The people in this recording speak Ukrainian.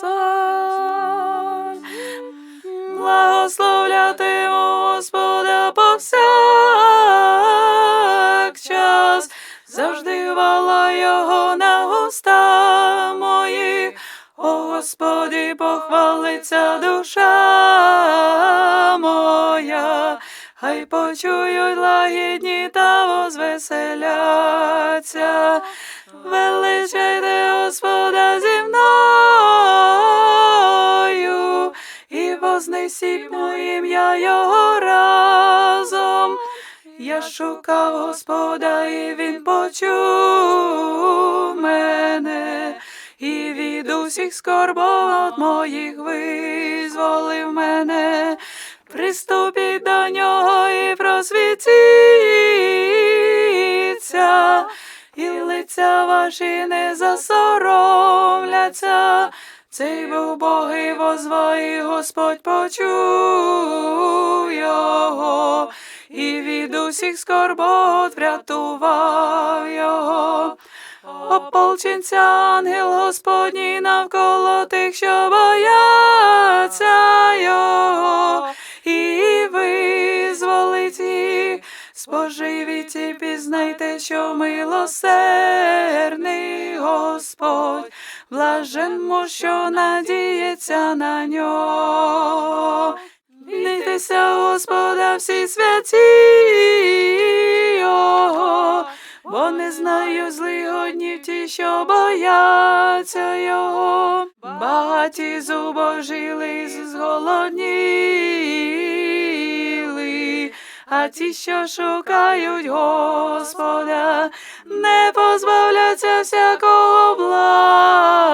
Господь. Благословлятиму Господа повсякчас, завжди хвала Його на уста мої. О Господі, похвалиться душа моя, хай почують лагідні та возвеселяться. Величайте Господа моє ім'я Його разом. Я шукав Господа, і Він почув мене, і від усіх скорбот моїх визволив мене. Приступіть до нього і просвітіться, і лиця ваші не засоромляться. Цей був Бог і возва, і Господь почув його, і від усіх скорбот врятував його. Ополченця ангел Господній навколо тих, що бояться його, і визволить їх. Споживіть і пізнайте, що милосердний Господь, блаженмо, що надіється на нього. Бійтеся Господа всі святі Його, бо не знаю злигоднів ті, що бояться Його. Багаті зубожили, зголодніли, а ті, що шукають Господа, не позбавляться всякого блага.